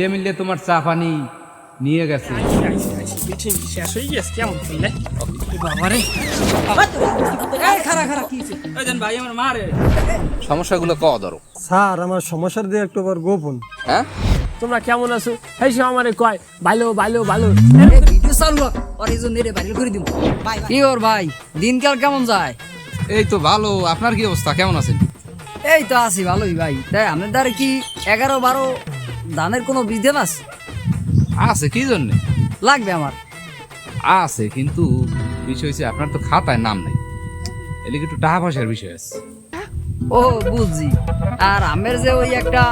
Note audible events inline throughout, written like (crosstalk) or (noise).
মিলিয়ে মিলিয়ে তোমার চা পানি নিয়ে গেছে। শেষ হয়ে কেমন করলে? বাবারে ভাই আমার সমস্যাগুলো ক ধরো। স্যার আমার সমস্যার দিয়ে একটু আবার গোপন। হ্যাঁ? তোমরা কেমন আছো? এই সে আমারে কয় ভালো ভালো ভালো। কি ওর ভাই? দিনকাল কেমন যায়? এই তো ভালো। আপনার কি অবস্থা? কেমন আছেন? এই তো আছি ভালোই ভাই। তাই আপনার দ্বারা কি এগারো বারো ধানের কোনো বীজ দেন আছে? আছে কি জন্যে? লাগবে আমার। আছে কিন্তু বিষয় হচ্ছে আপনার তো খাতায় নাম নাই। এদিকে একটু টাকা পয়সার বিষয় আছে। ও বুঝছি। আর আমের যে ওই একটা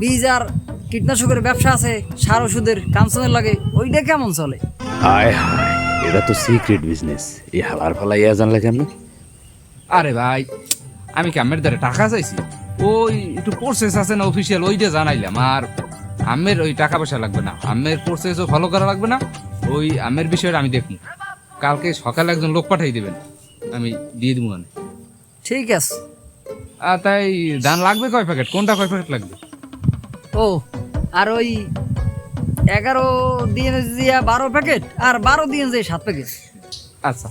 বীজ আর কীটনাশকের ব্যবসা আছে সার ওষুধের কাঞ্চনের লাগে ওইটা কেমন চলে? হায় হায় এটা তো সিক্রেট বিজনেস এই হালার ফালা ইয়া জানলে কেন আরে ভাই আমি কি আমের দ্বারা টাকা চাইছি? ওই একটু প্রসেস আছে না অফিসিয়াল ওইটা জানাইলাম। আর আমের ওই টাকা পয়সা লাগবে না। আমের প্রসেসও ফলো করা লাগবে না। ওই আমের বিষয়টা আমি দেখব। কালকে সকালে একজন লোক পাঠিয়ে দিবেন। আমি দিয়ে দেবো মানে ঠিক আছে। আর তাই ধান লাগবে কয় প্যাকেট কোনটা কয় প্যাকেট লাগবে? ও আর ওই এগারো দিন দিয়া বারো প্যাকেট আর বারো দিন যে সাত প্যাকেট আচ্ছা।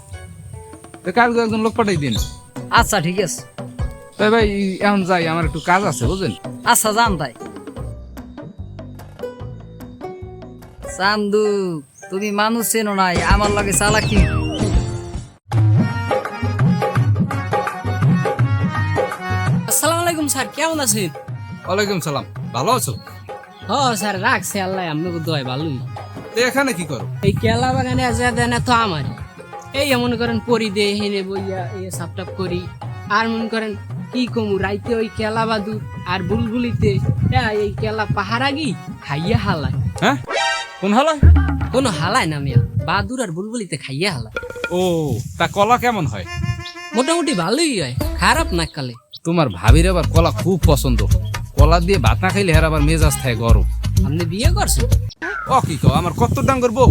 তো কালকে একজন লোক পাঠিয়ে দিন। আচ্ছা ঠিক আছে। তাই ভাই এখন যাই আমার একটু কাজ আছে বুঝলেন? আচ্ছা যান তাই চান্দু তুমি মানুষ চেনো নাই আমার লাগে চালাকি। আসসালামু আলাইকুম স্যার কেমন আছেন? ওয়ালাইকুম সালাম ভালো আছো? ও স্যার রাখছে আল্লাহ আপনাকে দোয় ভালোই। তো এখানে কি করো? এই কেলা বাগানে যা দেন তো আমারই। এই মনে করেন পরি দে হেনে বইয়া এই সাপটাপ করি। আর মনে করেন কি কমু রাইতে ওই কেলা বাদু আর বুলবুলিতে এ, এই কেলা পাহাড় আগি খাইয়া হালায়। হ্যাঁ? কোন হালায়? কোনো হালায় না মিয়া বাদুর আর বুলবুলিতে খাইয়া হালায়। ও তা কলা কেমন হয়? মোটামুটি ভালোই হয় খারাপ না কালে। তোমার ভাবির আবার কলা খুব পছন্দ। কলা দিয়ে ভাত না খাইলে হের আবার মেজাজ থাকে গরম। আপনি বিয়ে করছেন? ও কি কও আমার কত ডাঙ্গর বউ?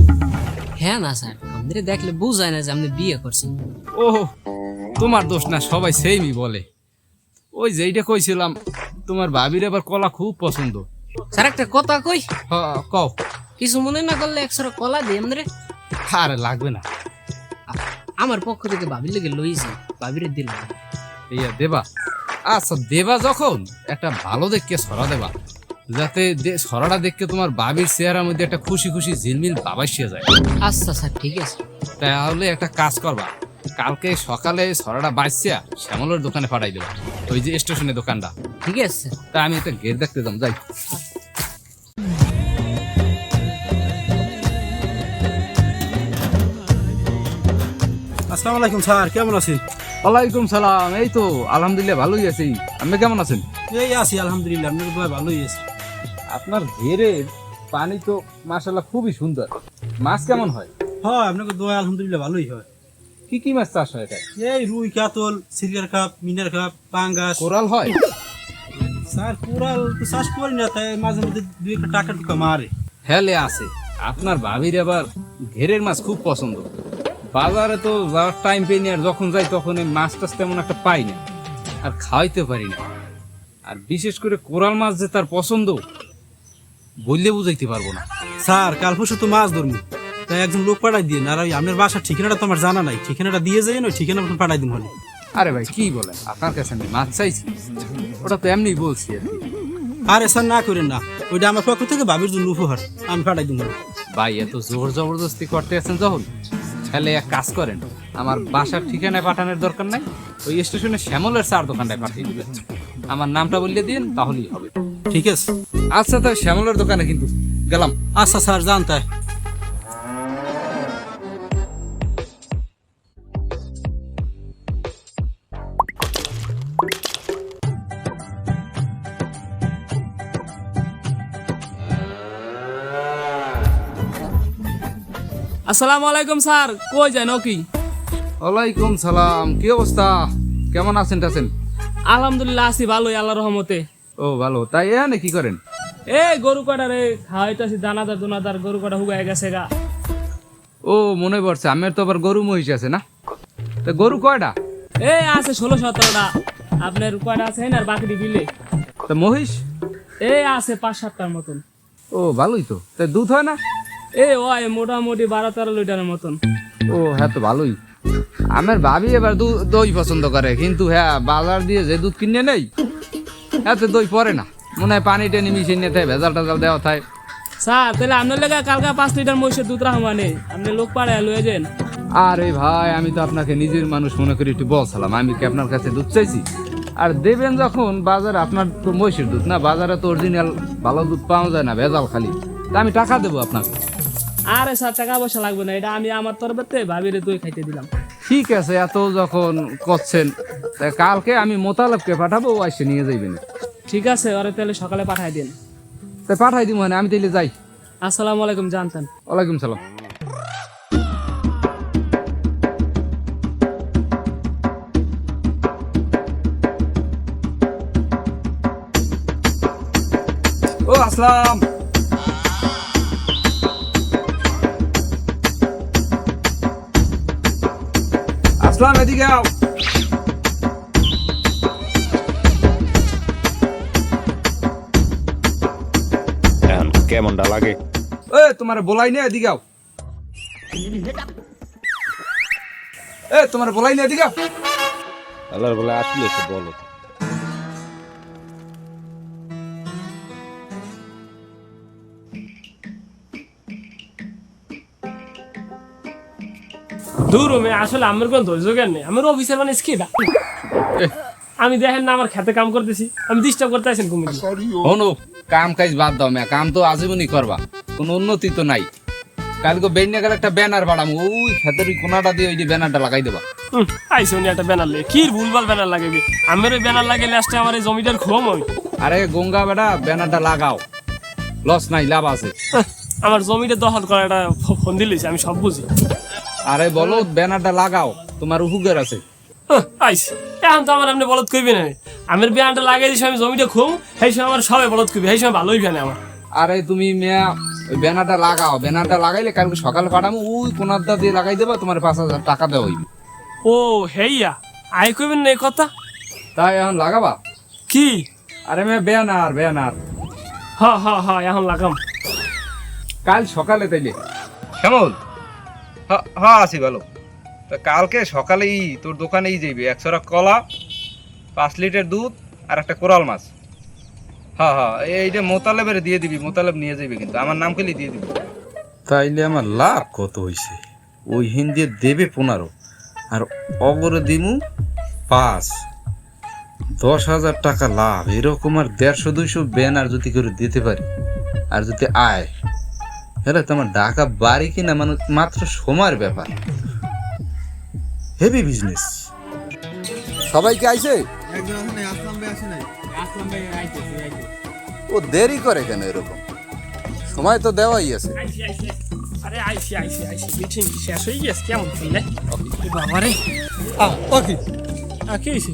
হ্যাঁ না স্যার আমাদের দেখলে বুঝায় না যে আপনি বিয়ে করছেন। ও তোমার দোষ না সবাই সেইমই বলে। ওই যেইটা কইছিলাম তোমার ভাবির আবার কলা খুব পছন্দ। স্যার একটা কথা কই? হ, কও। কিছু মনে না করলে একশো কলা দিই আমাদের আরে লাগবে না। আমার পক্ষ থেকে ভাবির লেগে লইছি ভাবিরে দিলাম ইয়া দেবা। আচ্ছা দেবা যখন একটা ভালো দেখকে সরা দেবা। যাতে সরাটা দেখকে তোমার বাবির চেহারার মধ্যে একটা খুশি খুশি ঝিলমিল বাবাসিয়া যায়। আচ্ছা স্যার ঠিক আছে। তাহলে একটা কাজ করবা। কালকে সকালে সরাটা বাঁচিয়া শ্যামলের দোকানে পাঠাই দেবা। ওই যে স্টেশনের দোকানটা। ঠিক আছে। তা আমি একটা গেট দেখতে যাম যাই। আসসালামু আলাইকুম স্যার কেমন আছেন? ওয়ালাইকুম সালাম এই তো আলহামদুলিল্লাহ ভালোই আছি। আপনি কেমন আছেন? এই আছি আলহামদুলিল্লাহ আপনার দোয়া ভালোই আছে। আপনার ঘেরের পানি তো মাসাল্লাহ খুবই সুন্দর। মাছ কেমন হয়? হয় আপনাকে দোয়া আলহামদুলিল্লাহ ভালোই হয়। কি কি মাছ চাষ হয়? এই রুই কাতল সিলগার কাপ মিনার কাপ পাঙ্গাস। কোরাল হয়? স্যার কোরাল তো চাষ করি না তাই মাঝে মধ্যে দুই একটা টাকা টুকা মারে। হেলে আছে। আপনার ভাবির আবার ঘেরের মাছ খুব পছন্দ। বাজারে তো যাওয়ার টাইম পেয়ে নি আর যখন যাই তখন এই মাছ টাছ তেমন একটা পাই না আর খাওয়াইতে পারি না। আর বিশেষ করে কোরাল মাছ যে তার পছন্দ বললে বুঝাইতে পারব না। স্যার কাল পরশু তো মাছ ধরবো তাই একজন লোক পাঠাই দিন আর ওই আপনার বাসার ঠিকানাটা তো আমার জানা নাই। ঠিকানাটা দিয়ে যাই না ঠিকানা আপনি পাঠাই দিন হলে। আরে ভাই কি বলেন? আপনার কাছে আমি মাছ চাইছি। ওটা তো এমনি বলছি আর কি। আরে স্যার না করেন না। ওইটা আমার পক্ষ থেকে ভাবির জন্য উপহার। আমি পাঠাই দিন ভাই এত জোর জবরদস্তি করতে আছেন যখন? তাহলে এক কাজ করেন আমার বাসার ঠিকানায় পাঠানোর দরকার নাই ওই স্টেশনে শ্যামলের চার দোকানটায় পাঠিয়ে দিবেন। আমার নামটা বললে দিন তাহলেই হবে। ঠিক আছে। আচ্ছা তাই শ্যামলের দোকানে কিন্তু গেলাম। আচ্ছা স্যার জান আসসালামু আলাইকুম স্যার। কই যায় নাকি ওয়ালাইকুম সালাম। কি অবস্থা? কেমন আছেন টাছেন? আলহামদুলিল্লাহ আছি ভালোই আল্লাহ রহমতে। ও ভালো। তাই এখানে কি করেন? এই গরু কটা রে খাওয়াইতেছি দানাদার দুনাদার গরু কটা হুগায় গেছে গা। ও মনে পড়ছে আমার তো আবার গরু মহিষ আছে না? তা গরু কয়টা এই আছে ষোলো সতেরোটা। আপনার কয়টা আছে আর বাকি বিলে তা মহিষ? এই আছে পাঁচ সাতটার মতন। ও ভালোই তো। তা দুধ হয় না? এ ওই মোটামুটি বারো তেরো লিটারের মতন। ও হ্যাঁ তো ভালোই। আমার ভাবি এবার দই পছন্দ করে কিন্তু হ্যাঁ বাজার দিয়ে যে দুধ কিনে নেই হ্যাঁ তো দই পরে না। মনে হয় পানি টেনে মিশিয়ে নিতে ভেজাল টেজাল দেওয়া থাকে স্যার তাহলে আপনার লেগে কালকা পাঁচ লিটার মহিষের দুধ রাখা মানে? আপনি লোক পাড়ায় লয়ে যান। আরে ভাই আমি তো আপনাকে নিজের মানুষ মনে করি একটু বলছিলাম আমি কি আপনার কাছে দুধ চাইছি? আর দেবেন যখন বাজারে আপনার তো মহিষের দুধ না বাজারে তো অরিজিনাল ভালো দুধ পাওয়া যায় না ভেজাল খালি। তা আমি টাকা দেবো আপনাকে। আরে স্যার টাকা পয়সা লাগবে না এটা আমি আমার তরফেতে ভাবিরে দই খাইতে দিলাম। ঠিক আছে এত যখন করছেন তা কালকে আমি মোতালেবকে পাঠাবো ও এসে নিয়ে যাইবেন ঠিক আছে ওরে তাহলে সকালে পাঠাই দিন। তা পাঠাই দিব মানে আমি তাইলে যাই। আসসালামু আলাইকুম জানতেন ওয়ালাইকুম সালাম। ও আসলাম। আসলাম এদিকে আও কেমনটা লাগে? এ তোমার বলাই নে এদিকে আও। এ তোমার বলাই নে এদিকে আল্লাহর বলে আসলে বলো তো। দূর মে আসলে আমার কোন ধৈর্য জ্ঞান নেই। আমার অফিসের মানে স্কিডা আমি দেখেন না আমার খেতে কাম করতেছি। আমি ডিস্টার্ব করতে কুমির হনো কাম কাজ বাদ দাও মেয়া কাম তো আজীবনই করবা। কোনো উন্নতি তো নাই। কালকে গেলে একটা ব্যানার বাড়াম ওই খেতের ওই কোনাটা দিয়ে ওই যে ব্যানারটা লাগাই দেবা। আইসে একটা ব্যানার লাগে কি ভুলভাল ব্যানার লাগে আমার ওই ব্যানার লাগে লাস্টে আমার এই জমিটার খোম ওই আরে গঙ্গা বেটা ব্যানারটা লাগাও। লস নাই লাভ আছে। আমার জমিটা দখল করা একটা ফ- ফোন দিলিস আমি সব বুঝি। আরে বলো ব্যানারটা লাগাও তোমার হুগের আছে। হ্যাঁ, আইসে। এখন তো আমার আপনি বলদ কইবি না আমার ব্যানারটা লাগাই দিছি আমি জমিটা খুম সেই সময় আমার সবাই বলদ কইবি সেই সময় ভালোই ফেনে আমার। আরে তুমি মেয়া ওই ব্যানারটা লাগাও ব্যানারটা লাগাইলে কালকে সকালে পাঠামো ওই কোনারটা দিয়ে লাগাই দেবা তোমার পাঁচ হাজার টাকা দেওয়া হইবে। ও হেইয়া আই কইবেন না এই কথা? তাই এখন লাগাবা? কি? আরে মেয়ে ব্যানার ব্যানার। হ হ হ এখন লাগাম। কাল সকালে তাইলে। শ্যামল হ্যাঁ আছি ভালো। তা কালকে সকালেই তোর দোকানেই যাইবে। একশো কলা, পাঁচ লিটার দুধ আর একটা কোরাল মাছ। হ্যাঁ হ্যাঁ এইটা মোতালেবের দিয়ে দিবি, মোতালেব নিয়ে যাবে কিন্তু। আমার নাম খেলি দিয়ে দিবি। তাইলে আমার লাভ কত হইছে? ওই হিন্দি দেবে পনেরো। আর অগরে দিমু পাঁচ। দশ হাজার টাকা লাভ। এরকম আর দেড়শো, দুইশো ব্যানার যদি করে দিতে পারি, আর যদি আয় হ্যাঁ তোমার ঢাকা বাড়ি কিনা মানে মাত্র সময়ের ব্যাপার। হেভি বিজনেস সবাই কি আইছে? ও দেরি করে কেন এরকম? সময় তো দেওয়াই আছে। আইসি আইসি আরে আইসি আইসি আইসি মিটিং শেষ হয়ে গেছে? কেমন করলে বাবারে। ওকে আর কি তো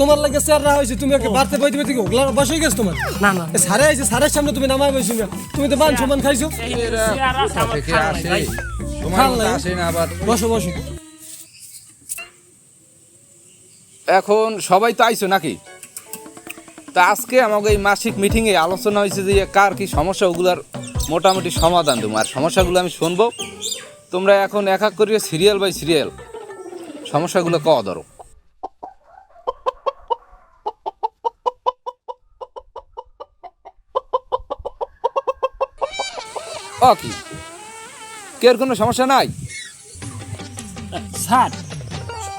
তোমার লাগে স্যার রা হয়েছে তুমি ওকে বাড়তে বইতে বইতে ওগুলা বসে হয়ে গেছো তোমার? না না সারে আইছে সারের সামনে তুমি নামাই বসে না। তুমি তো মান সমান খাইছো। বসো বসো। এখন সবাই তো আইছো নাকি? তা আজকে আমাকে এই মাসিক মিটিংয়ে আলোচনা হয়েছে যে কার কি সমস্যা ওগুলার মোটামুটি সমাধান দেবো। আর সমস্যাগুলো আমি শুনব। তোমরা এখন এক এক করিয়ে সিরিয়াল বাই সিরিয়াল সমস্যাগুলো ক ধরো? ও কি? কের কোনো সমস্যা নাই? স্যার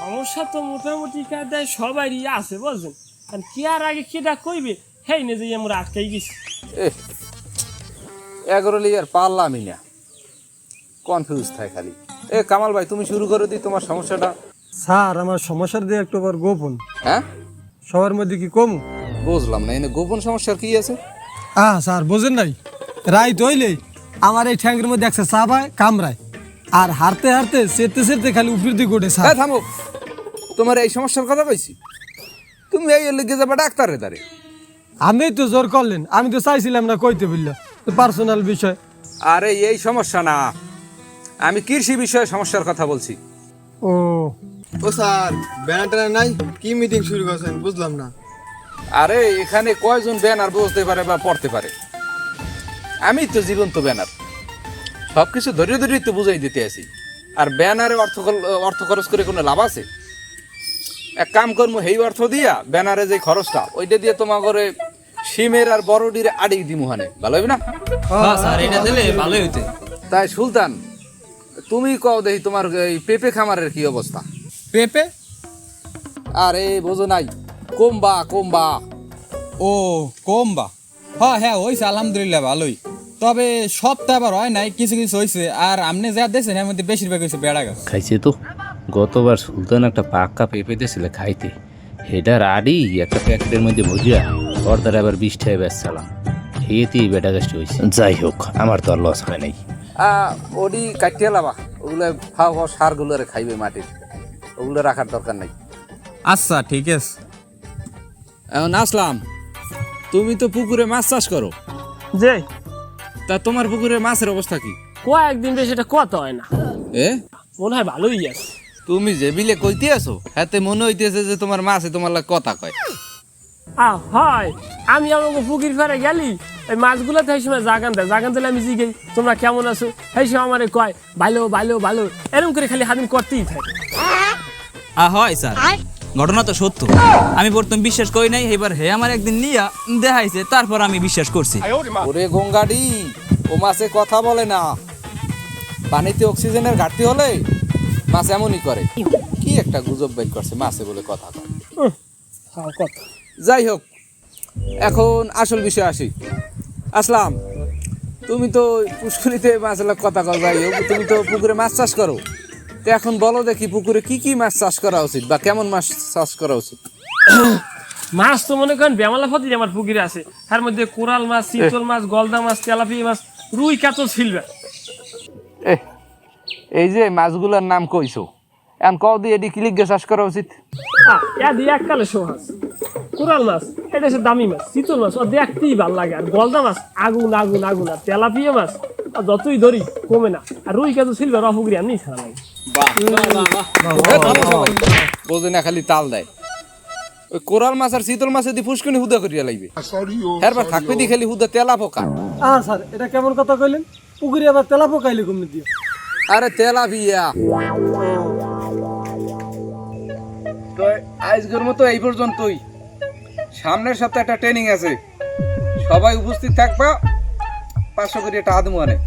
সমস্যা তো মোটামুটি কায়দায় সবারই আছে বুঝলেন? আর কি আর আগে কেটা কইবে? হেই নে যে আমরা আটকাই গেছি। এগারো লিয়ার পারলামই না। কনফিউজ থাকে খালি। এ কামাল ভাই তুমি শুরু করে দিই তোমার সমস্যাটা। স্যার আমার সমস্যার দিয়ে একটু আবার গোপন। হ্যাঁ? সবার মধ্যে কি কম? বুঝলাম না এনে গোপন সমস্যার কি আছে? আহ স্যার বোঝেন নাই। রাই তৈলে আমার এই ঠ্যাঙ্কের মধ্যে একটা চাপ হয় কামড়ায়। আর হারতে হারতে সেরতে সেরতে খালি উপর দিকে ওঠে হ্যাঁ থামো। তোমার এই সমস্যার কথা কইছি। তুমি এই লিখে যাবে ডাক্তারে দাঁড়ে আমি তো জোর করলেন আমি তো চাইছিলাম না কইতে বলল পার্সোনাল বিষয়। আরে এই সমস্যা না। আমি কৃষি বিষয়ে সমস্যার কথা বলছি। ও। ও স্যার ব্যানার নাই? কি মিটিং শুরু করছেন? বুঝলাম না। আরে এখানে কয়জন ব্যানার বুঝতে পারে বা পড়তে পারে? আমি তো জীবন্ত ব্যানার। সব কিছু ধরে ধরেই তো বুঝাই দিতে আছি। আর ব্যানারে অর্থ অর্থ খরচ করে কোনো লাভ আছে? এক কাম করব সেই অর্থ দিয়া ব্যানারে যে খরচটা ওইটা দিয়ে তোমার করে সিমের আর বড়ডির আড়ি দিমুহানে ভালো হবে না? স্যার এটা দিলে ভালোই হইতে। তাই সুলতান তুমি কও দেখি তোমার এই পেঁপে খামারের কি অবস্থা? পেঁপে? আরে বোঝো নাই কমবা কমবা। ও কমবা। হ্যাঁ হ্যাঁ হয়েছে আলহামদুলিল্লাহ ভালোই। তবে সব তো আবার হয় নাই কিছু কিছু হয়েছে আর আপনি যা দেখছেন এর মধ্যে বেশিরভাগ হয়েছে বেড়া গাছ। খাইছে তো। গতবার সুলতান একটা পাক্কা পেঁপে দিয়েছিল খাইতে। হেডার আডি একটা প্যাকেটের মধ্যে ভুজিয়া ওর দ্বারা আবার বিষ টাই বেচছিলাম খেয়েতেই বেটা গাছটি হয়েছে যাই হোক আমার তো আর লস হয় নাই। ওডি কাটিয়ে লাবা। ওগুলো ফাও ফাও সারগুলো খাইবে মাটির ওগুলো রাখার দরকার নাই। আচ্ছা ঠিক আছে। এখন আসলাম। তুমি তো পুকুরে মাছ চাষ করো। যে? তা তোমার পুকুরে মাছের অবস্থা কি? কয়েকদিন বেশ এটা কত হয় না। এ? মনে হয় ভালোই আছে তুমি যে বিলে কইতে আছো হাতে মনে হইতেছে যে তোমার মাছে তোমার লাগে কথা কয়। আ হয়। আমি আমাকে পুকুর ফেরে গেলি এই মাছগুলো তো সময় জাগান দেয়। জাগান দিলে আমি জিগেই তোমরা কেমন আছো? এই সময় আমার কয় ভালো ভালো ভালো। এরকম করে খালি হাদিন করতেই থাকে। আ হয় স্যার। ঘটনা তো সত্য। আমি প্রথম বিশ্বাস করি নাই এবার হে আমার একদিন নিয়া দেখাইছে তারপর আমি বিশ্বাস করছি। ওরে গঙ্গাডি ও মাছে কথা বলে না। পানিতে অক্সিজেনের ঘাটতি হলে মাছ এমনই করে। কি একটা গুজব বাইক করছে মাছে বলে কথা কয়। হ্যাঁ, কথা যাই হোক এখন আসল বিষয় আসি। আসলাম। তুমি তো পুষ্করিতে মাছ লাগে কথা কও যাই হোক তুমি তো পুকুরে মাছ চাষ করো। তো এখন বলো দেখি পুকুরে কি কি মাছ চাষ করা উচিত বা কেমন মাছ চাষ করা উচিত? (coughs) মাছ তো মনে করেন বেমালা ফতি আমার পুকুরে আছে। তার মধ্যে কোরাল মাছ চিতল মাছ গলদা মাছ তেলাপিয়া মাছ রুই কাতল সিলভার। এই যে মাছগুলোর নাম কইছো এখন কও দিয়ে এটি কিলিক চাষ করা উচিত? ইয়া দিয়ে এককালে সোহাস কোরাল মাছ এটা হচ্ছে দামি মাছ চিতল মাছ ও দেখতেই ভালো লাগে। আর গলদা মাছ আগুন আগুন আগুন আর তেলাপিয়া মাছ যতই ধরি কমে না। আর রুই কাতল সিলভার অপুকুরি এমনি ছাড়া লাগে। বোঝে না খালি তাল দেয়। ওই কোরাল মাছ আর শীতল মাছ যদি ফুসকুনি হুদা করিয়া লাগবে হ্যারবার থাকবে দি খালি হুদা তেলা পোকা। আর স্যার এটা কেমন কথা কইলেন? পুকুরে আবার তেলা পোকাইলে কমে দিয়ে। আরে তেলা বিয়া। তো আজকের মতো এই পর্যন্তই। সামনের সপ্তাহে একটা ট্রেনিং আছে। সবাই উপস্থিত থাকবা পাঁচশো করে টাকা দেবো অনেক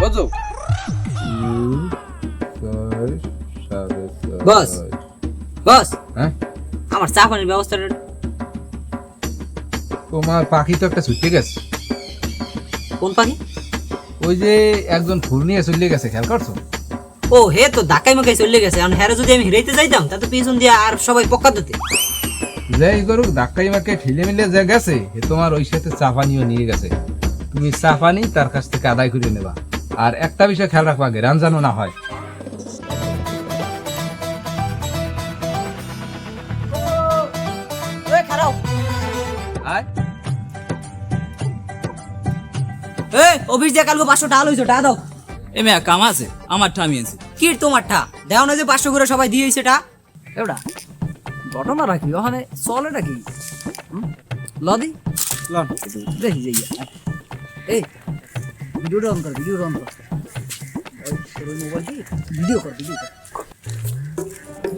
বুঝছ? বস বস। হ্যাঁ? আমার চা পানির ব্যবস্থাটা তোমার পাখি তো একটা ছুটে গেছে। কোন পাখি? ওই যে একজন ফুল নিয়ে চলে গেছে খেয়াল করছ? ও হে তো ধাক্কাই মাকাই চলে গেছে। আর হ্যারে যদি আমি হিরাইতে যাইতাম তা তো পিছন দিয়ে আর সবাই পক্কা দিতে। যাই করুক ধাক্কাই মাকে ঠিলে মিলে যে গেছে হে তোমার ওই সাথে চাপানিও নিয়ে গেছে। তুমি চাপানি তার কাছ থেকে আদায় করে নেবা। আর একটা বিষয় খেয়াল রাখবা আগে রান যেন না হয়। অফিস দিয়ে কালকে পাঁচশো টাকা লইছো টাকা দাও। এ মেয়া কাম আছে? আমার ঠামি আছে কি তোমার টা দেও না যে পাঁচশো করে সবাই দিয়েছে টা এওটা ঘটনা রাখি ওখানে চলে নাকি? লদি লন দেখি যাই এই ভিডিওটা অন কর ভিডিওটা অন কর। মোবাইল দিয়ে ভিডিও কর ভিডিও কর।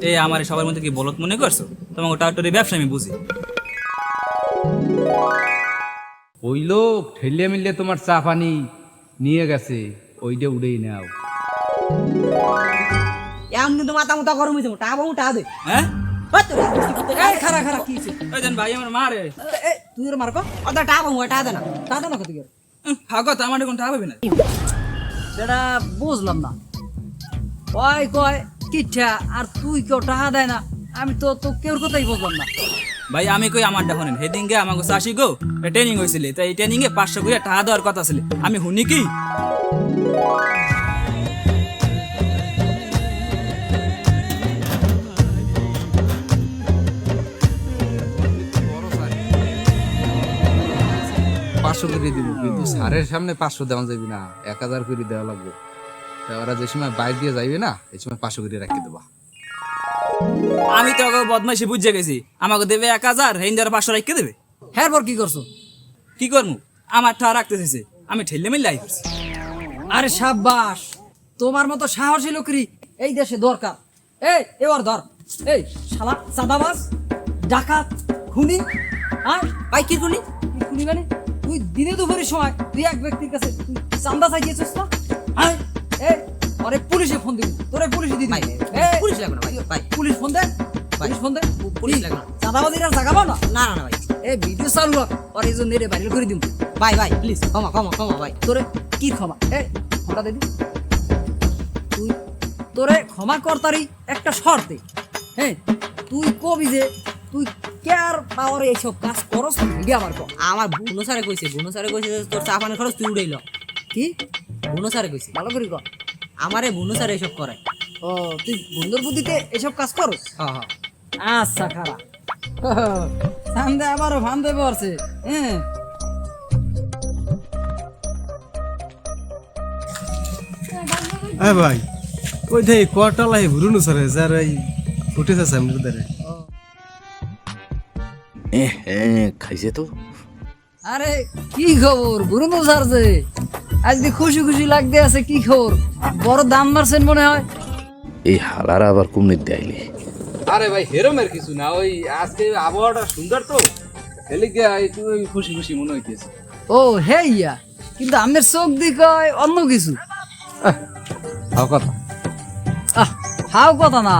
এই আমার সবার মধ্যে কি বলত মনে করছ? তোমাকে ব্যবসা আমি বুঝি। ওই লোক ঠেলে মিললে তোমার চা পানি নিয়ে গেছে ওইটা উড়েই নাও। এমনি তো মাথা মুতা গরম হয়েছে টাকা পাবো টাকা দে। হ্যাঁ? খারা খারা কি ভাই আমার মারে তুই পাবো টাকা দে না। টাকা দে না কত করে হাগত আমার কোন টাকা পাবে না। সেটা বুঝলাম না। কয় কয় কিচ্ছা আর তুই কেউ টাকা দেয় না? আমি তো তো কেউ কথাই বুঝলাম না। ভাই, আমি কই আমার দেখেন হেদিনকে আমাকে চাষি গো ট্রেনিং হয়েছিল তাই এই ট্রেনিং এ পাঁচশো করে টাকা দেওয়ার কথা ছিল। আমি শুনি কি? পাঁচশো করে দিব, কিন্তু স্যারের সামনে পাঁচশো দেওয়া যাবে না, এক হাজার করে দেওয়া লাগবে। ওরা যে সময় বাইক দিয়ে যাইবে না, এই সময় পাঁচশো করে রাখি দেবা। আমি তো ওকে বদমাইশি বুঝে গেছি। আমাকে দেবে এক হাজার হেন দেওয়ার পাঁচশো রাখতে দেবে? হ্যাঁ পর কি করছ? কি করব আমার টাকা রাখতে চাইছে আমি ঠেলে মেলে আই করছি। আরে সাব্বাস তোমার মতো সাহসী লোকরি এই দেশে দরকার। এই এবার ধর। এই শালা চাঁদাবাস ডাকাত খুনি হ্যাঁ ভাই কি খুনি? কি খুনি মানে? তুই দিনে দুপুরের সময় তুই এক ব্যক্তির কাছে তুই চান্দা চাইছিস না হ্যাঁ এই আরে পুলিশে ফোন দিবি। তোরে পুলিশে দিবি। পুলিশ লাগবে না ভাই ভাই। পুলিশ ফোন দে পুলিশ ফোন দে। পুলিশ লাগবে না। চাঁদাবাজির আর জাগাবো না? না না ভাই। এই ভিডিও চালু রাখ আর এই জন্য ভাইরাল করে দিম ভাই ভাই প্লিজ ক্ষমা ক্ষমা ক্ষমা ভাই। তোরে কি ক্ষমা? এই ফোনটা দে তুই তোরে ক্ষমা করতারি একটা শর্তে। হ্যাঁ তুই কবি যে তুই কেয়ার পাওয়ারে এইসব কাজ করস ভিডিও আমার কর। আমার বুনো স্যারে কইছে বুনো স্যারে কইছে তোর চা পানি খরচ তুই উড়াইল। কি? বুনো স্যারে কইছে। ভালো করে কর। আমারে বুনো স্যার এসব করে। ও তুই বন্ধুর বুদ্ধিতে এসব কাজ করস? হ্যাঁ হ্যাঁ। আচ্ছা খারাপ ফান্দে আবারও ফান্দে পড়ছে হ্যাঁ। হ্যাঁ ভাই ওই দেখ কোয়াটালাই ভুরুনু সরে যার এই ফুটেছে সামনের দ্বারে এ হ্যাঁ খাইছে তো। আরে কি খবর? গুরুনো সারছে আজকে খুশি খুশি লাগতে আছে কি খবর? বড় দাম মারছেন মনে হয়। এই হালারা আবার কুমনির দেয়লি আরে ভাই হেরমের কিছু না ওই আজকে আবহাওয়াটা সুন্দর তো। এলিগে একটু খুশি খুশি মনে হইতেছে। ও হে ইয়া কিন্তু আমের চোখ দিক অন্য কিছু। ভালো কথা। আহ হাও কথা না।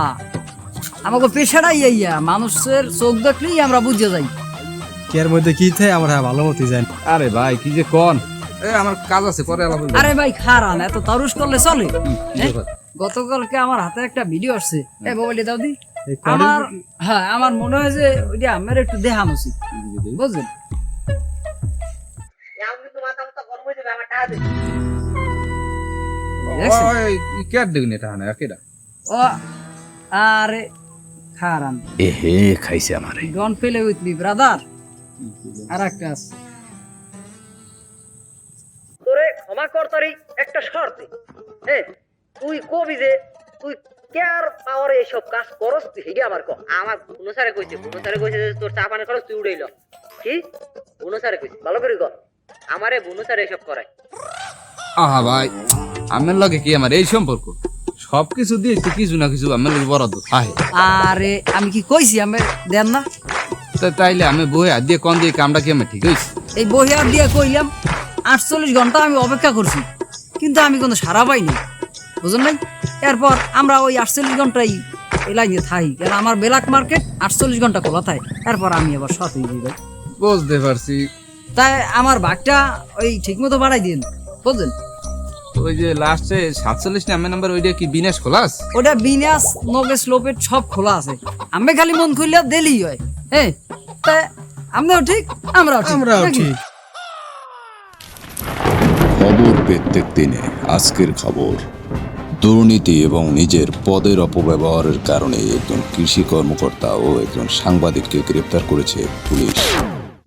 আমাকে পেশাটাই ইয়া মানুষের চোখ দেখলেই আমরা বুঝে যাই। কের মধ্যে কি থাকে আমরা ভালো মতো জানি। আরে ভাই কি যে কন? এ আমার কাজ আছে পরে আলাপ হইবো। আরে ভাই খারান এত তারুস করলে চলে? হ্যাঁ? গতকালকে আমার হাতে একটা ভিডিও আসছে। এ মোবাইলটা দাও দি। আমার হ্যাঁ আমার মনে হয় যে ওইটা আমার একটু দেখানো উচিত বুঝলেন? দেখছেন? ওই ই কেট দেখুন এটা হানে কেডা? ও আরে খারান। এ হে খাইছে আমারে। ডন পেলে উইথ মি ব্রাদার আর একটা আছে। ক্ষমা করতারি একটা শর্তে। হ্যাঁ তুই কবি যে তুই কেয়ার পাওয়ারে এইসব কাজ করস তুই হিগে আমার কর আমার বুনো স্যারে কইছে বুনো স্যারে কইছে যে তোর চা পানি খরচ তুই উড়াইল কি? বুনো স্যারে কইছে ভালো করে কর আমারে বুনো স্যারে এসব করে আহা ভাই আমার লগে কি আমার এই সম্পর্ক? সব কিছু দিয়ে তো কিছু না কিছু আমার লগে বরাদ্দ আহে আরে আমি কি কইছি আমি দেন না। তা তাইলে আমি বই হাত দিয়ে কন দিয়ে কামটা কি আমি ঠিক হয়েছে এই বহিয়ার দিয়ে কইলাম আটচল্লিশ ঘণ্টা আমি অপেক্ষা করছি কিন্তু আমি কোনো সারা পাইনি। বুঝলেন নাই এরপর আমরা ওই আটচল্লিশ ঘন্টাই লাইনে থাই কারণ আমার বেলাক মার্কেট আটচল্লিশ ঘণ্টা খোলা থাকে। এরপর আমি আবার সত হয়ে যাই ভাই। বুঝতে পারছি। তাই আমার ভাগটা ওই ঠিক মতো বাড়াই দিন বুঝলেন? ওই যে লাস্টে সাতচল্লিশ নাম্বার নাম্বার ওইটা কি বিনাশ খোলাস ওটা বিনাস নগেশ লোপের সব খোলা আছে। আমি খালি মন খুললে দিলেই হয় হ্যাঁ? তাই আমরাও ঠিক আমরাও ঠিক আমরাও ঠিক। প্রত্যেক দিনে আজকের খবর, দুর্নীতি এবং নিজের পদের অপব্যবহারের কারণে একজন কৃষি কর্মকর্তা ও একজন সাংবাদিককে গ্রেপ্তার করেছে পুলিশ।